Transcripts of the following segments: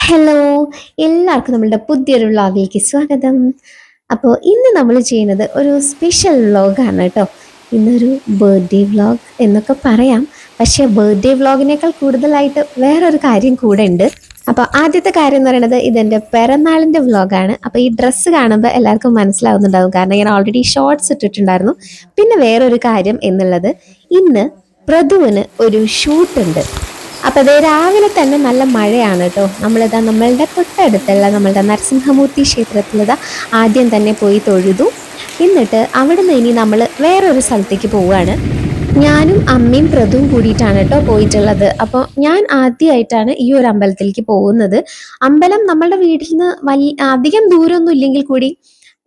Hello എല്ലാവർക്കും നമ്മളുടെ പുതിയൊരു വ്ളോഗിലേക്ക് സ്വാഗതം. അപ്പോൾ ഇന്ന് നമ്മൾ ചെയ്യുന്നത് ഒരു സ്പെഷ്യൽ വ്ളോഗാണ് കേട്ടോ. ഇന്നൊരു ബർത്ത്ഡേ വ്ളോഗ് എന്നൊക്കെ പറയാം. പക്ഷേ ബർത്ത്ഡേ വ്ളോഗിനേക്കാൾ കൂടുതലായിട്ട് വേറൊരു കാര്യം കൂടെ ഉണ്ട്. അപ്പോൾ ആദ്യത്തെ കാര്യം എന്ന് പറയുന്നത് ഇതെന്റെ പിറന്നാളിന്റെ വ്ളോഗാണ്. അപ്പോൾ ഈ ഡ്രസ്സ് കാണുമ്പോൾ എല്ലാവർക്കും മനസ്സിലാവുന്നുണ്ടാവും. കാരണം ഞാൻ ഓൾറെഡി ഷോർട്സ് ഇട്ടിട്ടുണ്ടായിരുന്നു. പിന്നെ വേറൊരു കാര്യം എന്നുള്ളത് ഇന്ന് പ്രതുവിന് ഒരു ഷൂട്ട് ഉണ്ട് അതേ രാവിലെ തന്നെ നല്ല മഴയാണ് കേട്ടോ നമ്മളിതാ നമ്മളുടെ തൊട്ടടുത്തുള്ള നമ്മളുടെ നരസിംഹമൂർത്തി ക്ഷേത്രത്തിലിതാ ആദ്യം തന്നെ പോയി തൊഴുതു. എന്നിട്ട് അവിടെ നിന്ന് ഇനി നമ്മൾ വേറൊരു സ്ഥലത്തേക്ക് പോവുകയാണ് ഞാനും അമ്മയും പ്രതുവും കൂടിയിട്ടാണ് കേട്ടോ പോയിട്ടുള്ളത്. അപ്പോൾ ഞാൻ ആദ്യമായിട്ടാണ് ഈ ഒരു അമ്പലത്തിലേക്ക് പോകുന്നത്. അമ്പലം നമ്മളുടെ വീട്ടിൽ നിന്ന് വലിയ അധികം ദൂരമൊന്നും ഇല്ലെങ്കിൽ കൂടി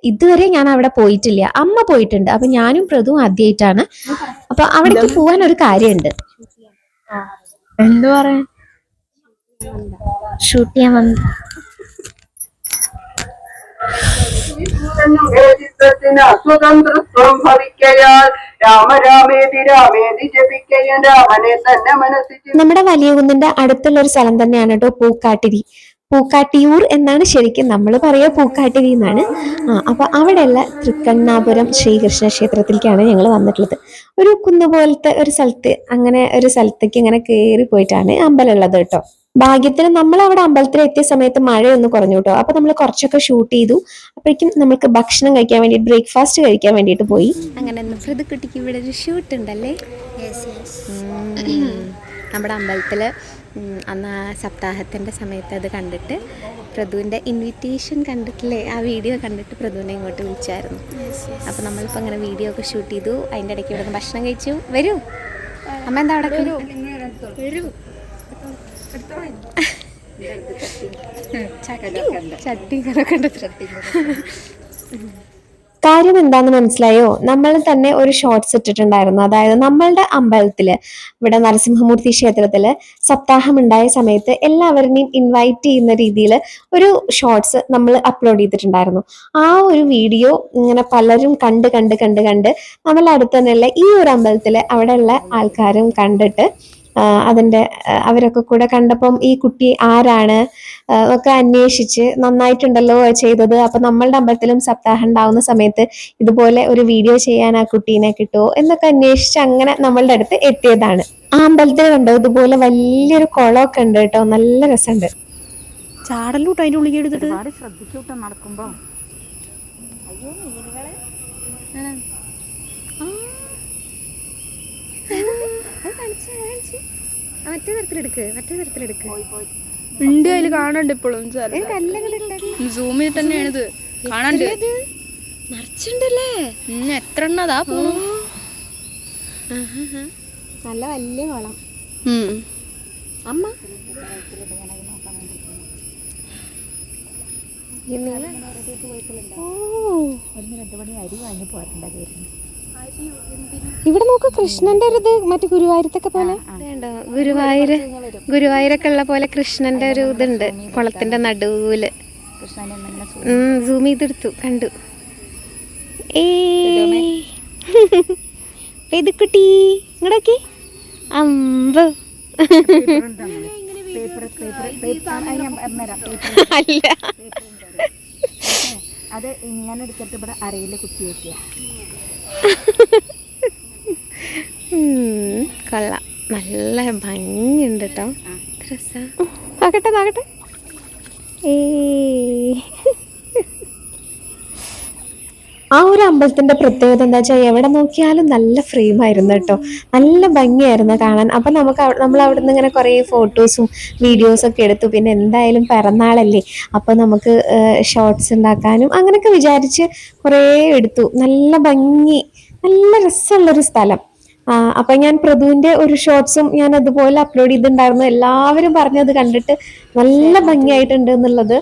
ഇതുവരെ ഞാൻ അവിടെ പോയിട്ടില്ല. അമ്മ പോയിട്ടുണ്ട്. അപ്പൊ ഞാനും പ്രതും ആദ്യമായിട്ടാണ് അപ്പൊ അവിടേക്ക് പോകാൻ ഒരു കാര്യമുണ്ട്. എന്തു പറയാൻ? ഷൂട്ട് ചെയ്യാൻ വന്നു. സ്വതന്ത്ര സ്വതന്ത്രത്വം ഭവിക്കയാൽ രാമേതി രാമേതി രാമനെ തന്നെ മനസ്സിൽ നമ്മുടെ വലിയ കുന്നിന്റെ അടുത്തുള്ള ഒരു സ്ഥലം തന്നെയാണ് കേട്ടോ പൂക്കാട്ടിരി. പൂക്കാട്ടിയൂർ എന്നാണ് ശരിക്കും നമ്മൾ പറയുക പൂക്കാട്ടിരി എന്നാണ് ആ അപ്പോൾ അവിടെയുള്ള തൃക്കണ്ണാപുരം ശ്രീകൃഷ്ണ ക്ഷേത്രത്തിലേക്കാണ് ഞങ്ങൾ വന്നിട്ടുള്ളത്. ഒരു കുന്ന് പോലത്തെ ഒരു സ്ഥലത്ത് അങ്ങനെ ഒരു സ്ഥലത്തേക്ക് ഇങ്ങനെ കയറി പോയിട്ടാണ് അമ്പലം ഉള്ളത് കേട്ടോ. ഭാഗ്യത്തിന് നമ്മൾ അവിടെ അമ്പലത്തിൽ എത്തിയ സമയത്ത് മഴയൊന്നും കുറഞ്ഞു കേട്ടോ. അപ്പൊ നമ്മൾ കുറച്ചൊക്കെ ഷൂട്ട് ചെയ്തു. അപ്പോഴേക്കും നമുക്ക് ഭക്ഷണം കഴിക്കാൻ വേണ്ടി ബ്രേക്ക്ഫാസ്റ്റ് കഴിക്കാൻ വേണ്ടിയിട്ട് പോയി. അങ്ങനെ കുട്ടിക്ക് ഇവിടെ ഒരു ഷൂട്ട് ഉണ്ടല്ലേ? നമ്മുടെ അമ്പലത്തിൽ അന്ന് ആ സപ്താഹത്തിന്റെ സമയത്ത് അത് കണ്ടിട്ട് പ്രതുവിന്റെ ഇൻവിറ്റേഷൻ കണ്ടിട്ടില്ലേ? ആ വീഡിയോ കണ്ടിട്ട് പ്രതുവിനെ ഇങ്ങോട്ട് വിളിച്ചായിരുന്നു. അപ്പോൾ നമ്മളിപ്പോൾ അങ്ങനെ വീഡിയോ ഒക്കെ ഷൂട്ട് ചെയ്തു. അതിന്റെ ഇടയ്ക്ക് ഇവിടെ ഭക്ഷണം കഴിച്ചു. വരൂ. അമ്മ എന്താ അവിടെ ചട്ടി. ചട്ടി ചട്ടി കാര്യം എന്താന്ന് മനസ്സിലായോ? നമ്മൾ തന്നെ ഒരു ഷോർട്സ് ഇട്ടിട്ടുണ്ടായിരുന്നു. അതായത് നമ്മളുടെ അമ്പലത്തിൽ ഇവിടെ നരസിംഹമൂർത്തി ക്ഷേത്രത്തിൽ സപ്താഹം ഉണ്ടായ സമയത്ത് എല്ലാവരെയും ഇൻവൈറ്റ് ചെയ്യുന്ന രീതിയിൽ ഒരു ഷോർട്സ് നമ്മൾ അപ്ലോഡ് ചെയ്തിട്ടുണ്ടായിരുന്നു. ആ ഒരു വീഡിയോ ഇങ്ങനെ പലരും കണ്ട് കണ്ട് കണ്ട് കണ്ട് നമ്മളെ തന്നെയുള്ള ഈ ഒരു അമ്പലത്തിൽ അവിടെയുള്ള ആൾക്കാരും കണ്ടിട്ട് ആ, അതിന്റെ അവരൊക്കെ കൂടെ കണ്ടപ്പം ഈ കുട്ടി ആരാണ് ഒക്കെ അന്വേഷിച്ച് നന്നായിട്ടുണ്ടല്ലോ ചെയ്തത്. അപ്പൊ നമ്മളുടെ അമ്പലത്തിലും സപ്താഹം ഉണ്ടാവുന്ന സമയത്ത് ഇതുപോലെ ഒരു വീഡിയോ ചെയ്യാൻ ആ കുട്ടീനെ കിട്ടുമോ എന്നൊക്കെ അന്വേഷിച്ച് അങ്ങനെ നമ്മളുടെ അടുത്ത് എത്തിയതാണ്. ആ അമ്പലത്തിൽ കണ്ടോ ഇതുപോലെ വലിയൊരു കുളമൊക്കെ ഉണ്ട് കേട്ടോ. നല്ല രസമുണ്ട്. ചാടലൂട്ട് അതിന്റെ ഉള്ളിൽ എടുത്തിട്ട്? ഒരുപാട് ശ്രദ്ധിക്കൂട്ടോ നടക്കുമ്പോ മറ്റേ തരത്തിലെടുക്ക് മറ്റേ തരത്തിലെടുക്ക് ഉണ്ട് അതിൽ കാണണ്ട് ഇപ്പോഴും സൂം ചെയ്തിട്ട് തന്നെയാണിത്. കാണണ്ട് നിറച്ചുണ്ടല്ലേ എത്ര എണ്ണതാ നല്ല വലിയ കുളം വാങ്ങി അമ്മ? ഇവിടെ നോക്ക് കൃഷ്ണന്റെ ഒരു ഇത് മറ്റു ഗുരുവായൂരത്തൊക്കെ പോലെ. ഗുരുവായൂര് ഗുരുവായൂരൊക്കെ ഉള്ള പോലെ കൃഷ്ണന്റെ ഒരു ഇതുണ്ട് കുളത്തിന്റെ നടുവിൽ. സൂം ചെയ്തെടുത്തു കണ്ടു. ഏതുക്കുട്ടി ഇങ്ങടൊക്കെ അമ്പ്. അല്ല. അത് ഇങ്ങനെ എടുത്തിട്ട് ഇവിടെ അരയിൽ കുത്തി വെക്കുക. കൊള്ളാം. നല്ല ഭംഗിയുണ്ട് കേട്ടോ ആകട്ടെ ആകട്ടെ. നോക്കട്ടെ ഏ ആ ഒരു അമ്പലത്തിന്റെ പ്രത്യേകത എന്താ വെച്ചാൽ എവിടെ നോക്കിയാലും നല്ല ഫ്രെയിം ആയിരുന്നു കേട്ടോ. നല്ല ഭംഗിയായിരുന്നു കാണാൻ. അപ്പൊ നമുക്ക് നമ്മൾ അവിടെ നിന്ന് ഇങ്ങനെ കുറേ ഫോട്ടോസും വീഡിയോസും ഒക്കെ എടുത്തു. പിന്നെ എന്തായാലും പിറന്നാളല്ലേ. അപ്പൊ നമുക്ക് ഷോർട്സ് ഉണ്ടാക്കാനും അങ്ങനെയൊക്കെ വിചാരിച്ച് കുറേ എടുത്തു. നല്ല ഭംഗി നല്ല രസമുള്ളൊരു സ്ഥലം. അപ്പൊ ഞാൻ പ്രഭുവിന്റെ ഒരു ഷോർട്സും ഞാൻ അതുപോലെ അപ്ലോഡ് ചെയ്തിട്ടുണ്ടായിരുന്നു. എല്ലാവരും പറഞ്ഞത് കണ്ടിട്ട് നല്ല ഭംഗിയായിട്ടുണ്ട് എന്നുള്ളത്.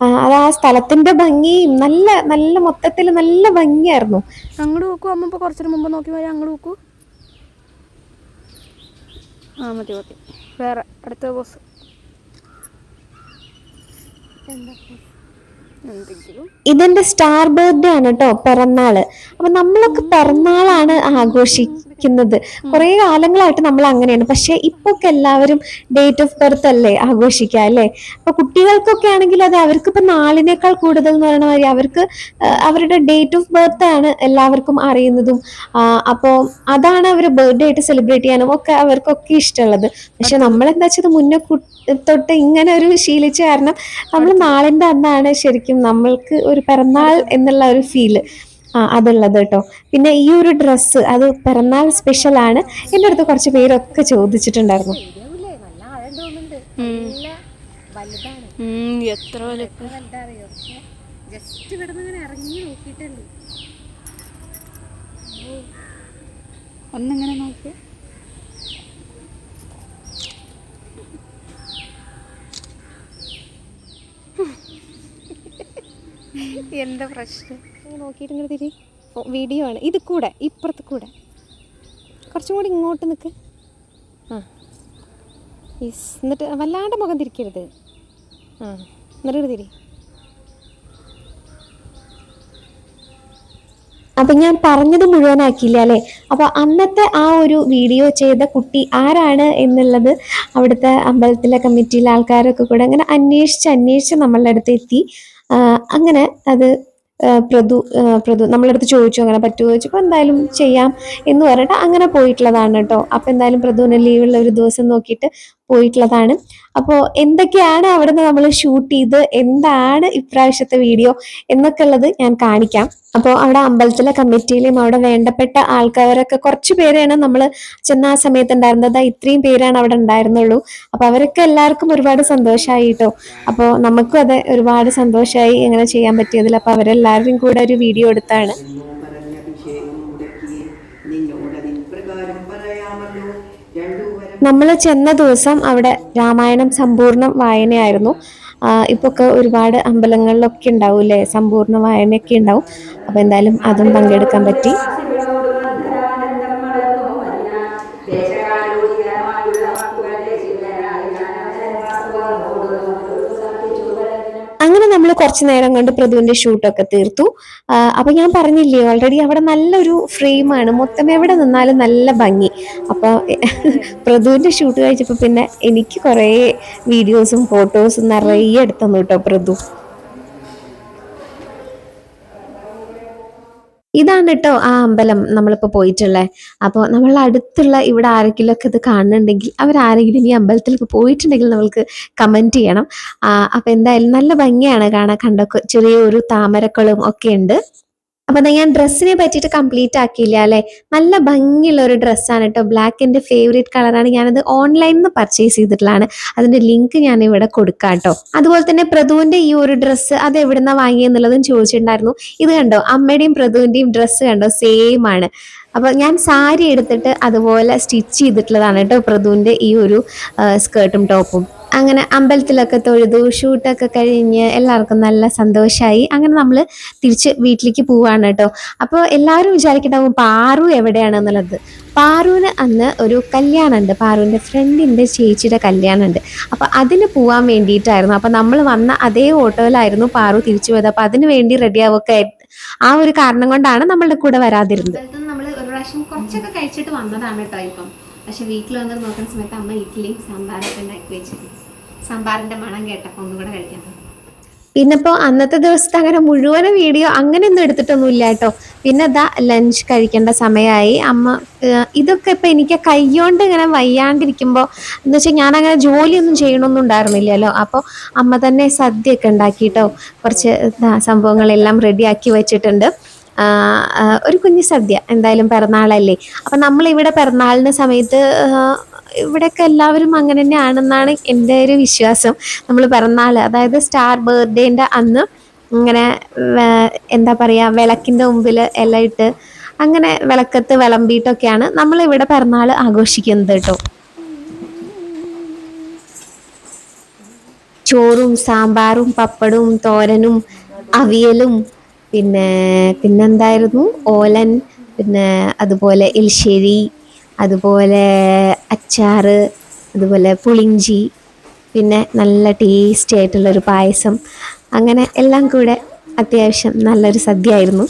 അത് ആ സ്ഥലത്തിന്റെ ഭംഗിയും നല്ല നല്ല മൊത്തത്തിൽ നല്ല ഭംഗിയായിരുന്നു. അങ്ങോട്ട് നോക്കൂ അമ്മ ഇപ്പൊ കുറച്ചു മുമ്പ് നോക്കി വരാം അങ്ങോട്ട് നോക്കൂ. ആ മതി മതി. വേറെ അടുത്ത ബോസ് എന്തെങ്കിലും ഇതെന്റെ സ്റ്റാർ ബർത്ത്ഡേ ആണ് കേട്ടോ പിറന്നാൾ. അപ്പൊ നമ്മളൊക്കെ പിറന്നാളാണ് ആഘോഷിക്കുന്നത്. കുറെ കാലങ്ങളായിട്ട് നമ്മൾ അങ്ങനെയാണ്. പക്ഷെ ഇപ്പൊ ഒക്കെ എല്ലാവരും ഡേറ്റ് ഓഫ് ബർത്ത് അല്ലേ ആഘോഷിക്കുക അല്ലേ? അപ്പൊ കുട്ടികൾക്കൊക്കെ ആണെങ്കിൽ അത് അവർക്ക് ഇപ്പൊ നാളിനേക്കാൾ കൂടുതൽ എന്ന് പറയുന്ന മാതിരി അവർക്ക് അവരുടെ ഡേറ്റ് ഓഫ് ബർത്ത് ആണ് എല്ലാവർക്കും അറിയുന്നതും. അപ്പോൾ അതാണ് അവർ ബർത്ത്ഡേ ആയിട്ട് സെലിബ്രേറ്റ് ചെയ്യാനും ഒക്കെ അവർക്കൊക്കെ ഇഷ്ടമുള്ളത്. പക്ഷെ നമ്മൾ എന്താ വെച്ചത് മുന്നേ തൊട്ട് ഇങ്ങനെ ഒരു ശീലിച്ച കാരണം നമ്മൾ നാളിന്റെ അന്നാണ് ശരിക്കും നമ്മൾക്ക് ഒരു പിറന്നാൾ എന്നുള്ള ഒരു ഫീൽ ആ അതുള്ളത് കേട്ടോ പിന്നെ ഈ ഒരു ഡ്രസ്സ് അത് പിറന്നാൾ സ്പെഷ്യൽ ആണ്. എന്റെ അടുത്ത് കുറച്ച് പേരൊക്കെ ചോദിച്ചിട്ടുണ്ടായിരുന്നു. എത്ര ജസ്റ്റ് ഇങ്ങനെ ഇറങ്ങി ഒന്നിങ്ങനെ നോക്കി. എന്താ പ്രശ്നം? നോക്കിയിട്ട് തിരി. വീഡിയോ ആണ്. ഇത് കൂടെ ഇപ്പുറത്ത് കൂടെ. കുറച്ചും കൂടി ഇങ്ങോട്ട് നിൽക്ക് ആ. യെസ് എന്നിട്ട് വല്ലാണ്ട് മുഖം തിരിക്കരുത്. ആ. എന്നിട്ട് തിരി. അപ്പൊ ഞാൻ പറഞ്ഞത് മുഴുവനാക്കിയില്ല അല്ലെ? അപ്പൊ അന്നത്തെ ആ ഒരു വീഡിയോ ചെയ്ത കുട്ടി ആരാണ് എന്നുള്ളത് അവിടുത്തെ അമ്പലത്തിലെ കമ്മിറ്റിയിലെ ആൾക്കാരൊക്കെ കൂടെ അങ്ങനെ അന്വേഷിച്ച് അന്വേഷിച്ച് നമ്മളുടെ അടുത്ത് എത്തി. അങ്ങനെ അത് പ്രതു പ്രതു നമ്മളടുത്ത് ചോദിച്ചു അങ്ങനെ പറ്റുമോ ചോദിച്ചപ്പോൾ എന്തായാലും ചെയ്യാം എന്ന് പറഞ്ഞിട്ട് അങ്ങനെ പോയിട്ടുള്ളതാണ് കേട്ടോ. അപ്പം എന്തായാലും പ്രതുവിന് ലീവുള്ള ഒരു ദിവസം നോക്കിയിട്ട് പോയിട്ടുള്ളതാണ്. അപ്പോൾ എന്തൊക്കെയാണ് അവിടുന്ന് നമ്മൾ ഷൂട്ട് ചെയ്ത് എന്താണ് ഇപ്രാവശ്യത്തെ വീഡിയോ എന്നൊക്കെ ഉള്ളത് ഞാൻ കാണിക്കാം. അപ്പോൾ അവിടെ അമ്പലത്തിലെ കമ്മിറ്റിയിലും അവിടെ വേണ്ടപ്പെട്ട ആൾക്കാരൊക്കെ കുറച്ച് പേരെയാണ് നമ്മൾ ചെന്ന ആ സമയത്ത് ഉണ്ടായിരുന്നത് ഇത്രയും പേരാണ് അവിടെ ഉണ്ടായിരുന്നുള്ളൂ. അപ്പൊ അവരൊക്കെ എല്ലാവർക്കും ഒരുപാട് സന്തോഷമായി കേട്ടോ. അപ്പോൾ നമുക്കും അതെ ഒരുപാട് സന്തോഷമായി ഇങ്ങനെ ചെയ്യാൻ പറ്റിയതിൽ. അപ്പൊ അവരെല്ലാവരും കൂടെ ഒരു വീഡിയോ എടുത്താണ് എന്നും പറഞ്ഞ അഭിഷേകം മുടക്കി നിന്നോടതിൻ പ്രകാരം പറയാമല്ലോ രണ്ടു വരം നമ്മൾ ചെന്ന ദിവസം അവിടെ രാമായണം സമ്പൂർണം വായനയായിരുന്നു. ഇപ്പോൾ ഇപ്പൊ ഒക്കെ ഒരുപാട് അമ്പലങ്ങളിലൊക്കെ ഉണ്ടാവും അല്ലേ സമ്പൂർണ വായനയൊക്കെ ഉണ്ടാവും. അപ്പോൾ എന്തായാലും അതും പങ്കെടുക്കാൻ പറ്റി അങ്ങനെ നമ്മൾ കുറച്ച് നേരം കൊണ്ട് പ്രതുവിന്റെ ഷൂട്ടൊക്കെ തീർത്തു. അപ്പൊ ഞാൻ പറഞ്ഞില്ലേ ഓൾറെഡി അവിടെ നല്ലൊരു ഫ്രെയിമാണ് മൊത്തം എവിടെ നിന്നാലും നല്ല ഭംഗി. അപ്പൊ പ്രതുവിന്റെ ഷൂട്ട് കഴിച്ചപ്പോ പിന്നെ എനിക്ക് കുറേ വീഡിയോസും ഫോട്ടോസും നിറയെ എടുത്തന്നു കേട്ടോ പ്രതു ഇതാണ് കേട്ടോ ആ അമ്പലം നമ്മളിപ്പോൾ പോയിട്ടുള്ളത് അപ്പോൾ നമ്മൾ അടുത്തുള്ള ഇവിടെ ആരെങ്കിലും ഒക്കെ ഇത് കാണുന്നുണ്ടെങ്കിൽ അവരാരെങ്കിലും ഈ അമ്പലത്തിലൊക്കെ പോയിട്ടുണ്ടെങ്കിൽ നമ്മൾക്ക് കമന്റ് ചെയ്യണം. അപ്പോൾ എന്തായാലും നല്ല ഭംഗിയാണ് കാണാൻ. കണ്ടൊക്കെ ചെറിയൊരു താമരക്കളും ഒക്കെ ഉണ്ട്. അപ്പൊ ദാ ഞാൻ ഡ്രസ്സിനെ പറ്റിയിട്ട് കംപ്ലീറ്റ് ആക്കിയില്ല അല്ലെ? നല്ല ഭംഗിയുള്ള ഒരു ഡ്രസ്സാണ് കേട്ടോ ബ്ലാക്ക് എന്റെ ഫേവറേറ്റ് കളറാണ് ഞാനത് ഓൺലൈനിൽ നിന്ന് പർച്ചേസ് ചെയ്തിട്ടുള്ളതാണ്. അതിന്റെ ലിങ്ക് ഞാൻ ഇവിടെ കൊടുക്കാം കേട്ടോ അതുപോലെ തന്നെ പ്രതുവിന്റെ ഈ ഒരു ഡ്രസ്സ് അത് എവിടുന്ന വാങ്ങിയെന്നുള്ളതും ചോദിച്ചിട്ടുണ്ടായിരുന്നു. ഇത് കണ്ടോ? അമ്മയുടെയും പ്രതുവിന്റെയും ഡ്രസ്സ് കണ്ടോ? സെയിം ആണ്. അപ്പൊ ഞാൻ സാരി എടുത്തിട്ട് അതുപോലെ സ്റ്റിച്ച് ചെയ്തിട്ടുള്ളതാണ് കേട്ടോ പ്രതുവിന്റെ ഈ ഒരു സ്കേർട്ടും ടോപ്പും അങ്ങനെ അമ്പലത്തിലൊക്കെ തൊഴുതു ഷൂട്ടൊക്കെ കഴിഞ്ഞ് എല്ലാവർക്കും നല്ല സന്തോഷമായി അങ്ങനെ നമ്മൾ തിരിച്ച് വീട്ടിലേക്ക് പോവാണ് കേട്ടോ. അപ്പോൾ എല്ലാവരും വിചാരിക്കണ്ടാവും പാറു എവിടെയാണെന്നുള്ളത്. പാറുവിന് അന്ന് ഒരു കല്യാണമുണ്ട്. പാറുവിന്റെ ഫ്രണ്ടിന്റെ ചേച്ചിയുടെ കല്യാണമുണ്ട്. അപ്പോൾ അതിന് പോകാൻ വേണ്ടിയിട്ടായിരുന്നു. അപ്പോൾ നമ്മൾ വന്ന അതേ ഓട്ടോയിലായിരുന്നു പാറു തിരിച്ചു പോയത്. അപ്പോൾ അതിന് വേണ്ടി റെഡിയാവൊക്കെ ആ ഒരു കാരണം കൊണ്ടാണ് നമ്മളുടെ കൂടെ വരാതിരുന്നത്. നമ്മൾ ഒരു പ്രാവശ്യം കുറച്ചൊക്കെ കഴിച്ചിട്ട് വന്നതാണ് കേട്ടോ ഇപ്പം. പക്ഷെ വീട്ടിൽ വന്ന് നോക്കുന്ന സമയത്ത് അമ്മ ഇഡ്ഡലിയും സാമ്പാറൊക്കെ ഉണ്ടാക്കി വെച്ചിരുന്നു. സാമ്പാറിന്റെ മണം കേട്ടപ്പോൾ ഒന്നും കൂടെ കഴിക്കാൻ തോന്നി. പിന്നെ ഇപ്പോൾ അന്നത്തെ ദിവസത്തെ അങ്ങനെ മുഴുവൻ വീഡിയോ അങ്ങനെയൊന്നും എടുത്തിട്ടൊന്നുമില്ല കേട്ടോ. പിന്നെ അതാ ലഞ്ച് കഴിക്കേണ്ട സമയമായി. അമ്മ ഇതൊക്കെ ഇപ്പം എനിക്ക് കൈകൊണ്ട് ഇങ്ങനെ വയ്യാണ്ടിരിക്കുമ്പോൾ എന്ന് വെച്ചാൽ ഞാൻ അങ്ങനെ ജോലിയൊന്നും ചെയ്യണമൊന്നും ഉണ്ടായിരുന്നില്ലല്ലോ. അപ്പോൾ അമ്മ തന്നെ സദ്യയൊക്കെ ഉണ്ടാക്കിയിട്ടോ കുറച്ച് സംഭവങ്ങളെല്ലാം റെഡിയാക്കി വെച്ചിട്ടുണ്ട്. ഒരു കുഞ്ഞു സദ്യ എന്തായാലും പിറന്നാളല്ലേ. അപ്പം നമ്മളിവിടെ പിറന്നാളിന് സമയത്ത് ഇവിടെയൊക്കെ എല്ലാവരും അങ്ങനെ തന്നെയാണെന്നാണ് എന്റെ ഒരു വിശ്വാസം. നമ്മൾ പിറന്നാൾ അതായത് സ്റ്റാർ ബർത്ത്ഡേന്റെ അന്ന് ഇങ്ങനെ എന്താ പറയുക വിളക്കിന്റെ മുമ്പിൽ എല്ലാം ഇട്ട് അങ്ങനെ വിളക്കത്ത് വിളമ്പിയിട്ടൊക്കെയാണ് നമ്മളിവിടെ പിറന്നാൾ ആഘോഷിക്കുന്നത് കേട്ടോ. ചോറും സാമ്പാറും പപ്പടും തോരനും അവിയലും പിന്നെ പിന്നെന്തായിരുന്നു? ഓലൻ പിന്നെ അതുപോലെ എലിശ്ശേരി അതുപോലെ അച്ചാറ് അതുപോലെ പുളിഞ്ചി പിന്നെ നല്ല ടേസ്റ്റി ആയിട്ടുള്ളൊരു പായസം. അങ്ങനെ എല്ലാം കൂടെ അത്യാവശ്യം നല്ലൊരു സദ്യ ആയിരുന്നു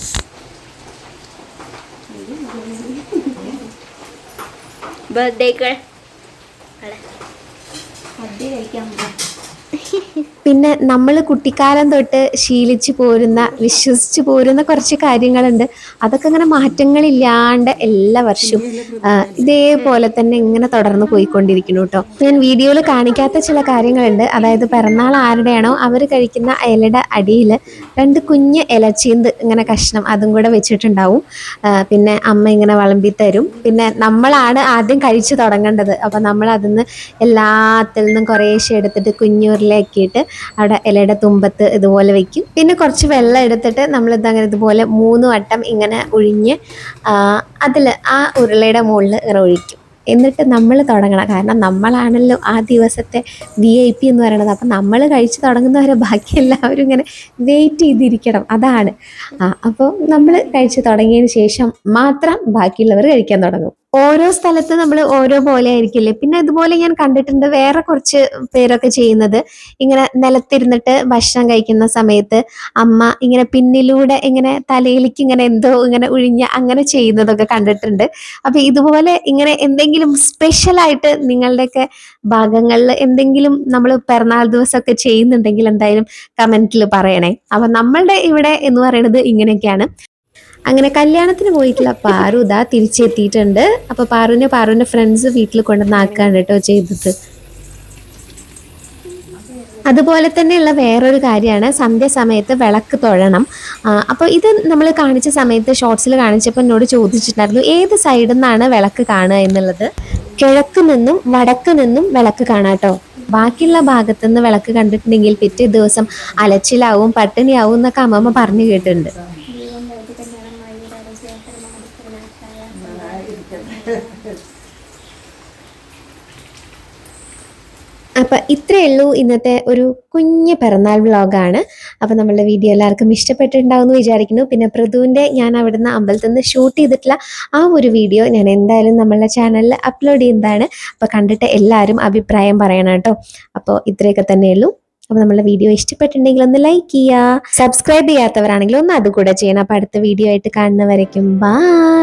ബർത്ത്ഡേക്ക് പിന്നെ നമ്മൾ കുട്ടിക്കാലം തൊട്ട് ശീലിച്ചു പോരുന്ന വിശ്വസിച്ചു പോരുന്ന കുറച്ച് കാര്യങ്ങളുണ്ട്. അതൊക്കെ ഇങ്ങനെ മാറ്റങ്ങളില്ലാണ്ട് എല്ലാ വർഷവും ഇതേപോലെ തന്നെ ഇങ്ങനെ തുടർന്ന് പോയിക്കൊണ്ടിരിക്കുന്നു കേട്ടോ. ഞാൻ വീഡിയോയിൽ കാണിക്കാത്ത ചില കാര്യങ്ങളുണ്ട്. അതായത് പിറന്നാൾ ആരുടെയാണോ അവർ കഴിക്കുന്ന ഇലയുടെ അടിയിൽ രണ്ട് കുഞ്ഞ് ഇലച്ചീന്ത് ഇങ്ങനെ കഷ്ണം അതും കൂടെ വെച്ചിട്ടുണ്ടാവും. പിന്നെ അമ്മ ഇങ്ങനെ വിളമ്പി തരും. പിന്നെ നമ്മളാണ് ആദ്യം കഴിച്ചു തുടങ്ങേണ്ടത്. അപ്പം നമ്മൾ അതിന്ന് എല്ലാത്തിൽ നിന്നും കുറേശ്ശെ എടുത്തിട്ട് കുഞ്ഞൂരിലാക്കിയിട്ട് അവിടെ ഇലയുടെ തുമ്പത്ത് ഇതുപോലെ വെക്കും. പിന്നെ കുറച്ച് വെള്ളം എടുത്തിട്ട് നമ്മളിത് അങ്ങനെ ഇതുപോലെ മൂന്ന് വട്ടം ഇങ്ങനെ ഒഴിഞ്ഞ് അതിൽ ആ ഉരുളയുടെ മുകളിൽ ഒഴിക്കും. എന്നിട്ട് നമ്മൾ തുടങ്ങണം. കാരണം നമ്മളാണല്ലോ ആ ദിവസത്തെ വി ഐ പി എന്ന് പറയുന്നത്. അപ്പം നമ്മൾ കഴിച്ച് തുടങ്ങുന്നവരെ ബാക്കി എല്ലാവരും ഇങ്ങനെ വെയിറ്റ് ചെയ്തിരിക്കണം. അതാണ്. ആ അപ്പോൾ നമ്മൾ കഴിച്ച് തുടങ്ങിയതിന് ശേഷം മാത്രം ബാക്കിയുള്ളവർ കഴിക്കാൻ തുടങ്ങും. ഓരോ സ്ഥലത്ത് നമ്മൾ ഓരോ പോലെ ആയിരിക്കില്ലേ? പിന്നെ ഇതുപോലെ ഞാൻ കണ്ടിട്ടുണ്ട് വേറെ കുറച്ച് പേരൊക്കെ ചെയ്യുന്നത്. ഇങ്ങനെ നിലത്തിരുന്നിട്ട് ഭക്ഷണം കഴിക്കുന്ന സമയത്ത് അമ്മ ഇങ്ങനെ പിന്നിലൂടെ ഇങ്ങനെ തലയിലേക്ക് ഇങ്ങനെ എന്തോ ഇങ്ങനെ ഒഴിഞ്ഞ അങ്ങനെ ചെയ്യുന്നതൊക്കെ കണ്ടിട്ടുണ്ട്. അപ്പൊ ഇതുപോലെ ഇങ്ങനെ എന്തെങ്കിലും സ്പെഷ്യൽ ആയിട്ട് നിങ്ങളുടെയൊക്കെ ഭാഗങ്ങളിൽ എന്തെങ്കിലും നമ്മൾ പിറന്നാൾ ദിവസമൊക്കെ ചെയ്യുന്നുണ്ടെങ്കിൽ എന്തായാലും കമന്റിൽ പറയണേ. അപ്പൊ നമ്മളുടെ ഇവിടെ എന്ന് പറയുന്നത് ഇങ്ങനെയൊക്കെയാണ്. അങ്ങനെ കല്യാണത്തിന് പോയിട്ടുള്ള പാറു ഇതാ തിരിച്ചെത്തിയിട്ടുണ്ട്. അപ്പൊ പാറുവിനെ പാറുവിന്റെ ഫ്രണ്ട്സ് വീട്ടിൽ കൊണ്ടുവന്നാക്കാണ് കേട്ടോ ചെയ്തത്. അതുപോലെ തന്നെയുള്ള വേറൊരു കാര്യമാണ് സന്ധ്യ സമയത്ത് വിളക്ക് തൊഴണം. അപ്പോൾ ഇത് നമ്മൾ കാണിച്ച സമയത്ത് ഷോർട്സിൽ കാണിച്ചപ്പോൾ എന്നോട് ചോദിച്ചിട്ടുണ്ടായിരുന്നു ഏത് സൈഡിൽ നിന്നാണ് വിളക്ക് കാണുക എന്നുള്ളത്? കിഴക്ക് നിന്നും വടക്ക് നിന്നും വിളക്ക് കാണാം കേട്ടോ. ബാക്കിയുള്ള ഭാഗത്ത് നിന്ന് വിളക്ക് കണ്ടിട്ടുണ്ടെങ്കിൽ പിറ്റേ ദിവസം അലച്ചിലാവും പട്ടിണിയാവും എന്നൊക്കെ അമ്മമ്മ പറഞ്ഞു കേട്ടിട്ടുണ്ട്. അപ്പം ഇത്രയേ ഉള്ളൂ ഇന്നത്തെ ഒരു കുഞ്ഞ് പിറന്നാൾ വ്ളോഗാണ് അപ്പം നമ്മളുടെ വീഡിയോ എല്ലാവർക്കും ഇഷ്ടപ്പെട്ടിട്ടുണ്ടാവും എന്ന് വിചാരിക്കുന്നു. പിന്നെ പ്രതുവിന്റെ ഞാൻ അവിടുന്ന് അമ്പലത്തിൽ നിന്ന് ഷൂട്ട് ചെയ്തിട്ടുള്ള ആ ഒരു വീഡിയോ ഞാൻ എന്തായാലും നമ്മളുടെ ചാനലിൽ അപ്ലോഡ് ചെയ്യുന്നതാണ്. അപ്പോൾ കണ്ടിട്ട് എല്ലാവരും അഭിപ്രായം പറയണം കേട്ടോ. അപ്പോൾ ഇത്രയൊക്കെ തന്നെയുള്ളൂ അപ്പോൾ നമ്മളുടെ വീഡിയോ ഇഷ്ടപ്പെട്ടിട്ടുണ്ടെങ്കിൽ ഒന്ന് ലൈക്ക് ചെയ്യുക. സബ്സ്ക്രൈബ് ചെയ്യാത്തവരാണെങ്കിൽ ഒന്ന് അതുകൂടെ ചെയ്യണം. അപ്പോൾ അടുത്ത വീഡിയോ ആയിട്ട് കാണുന്നവരേക്കും ബൈ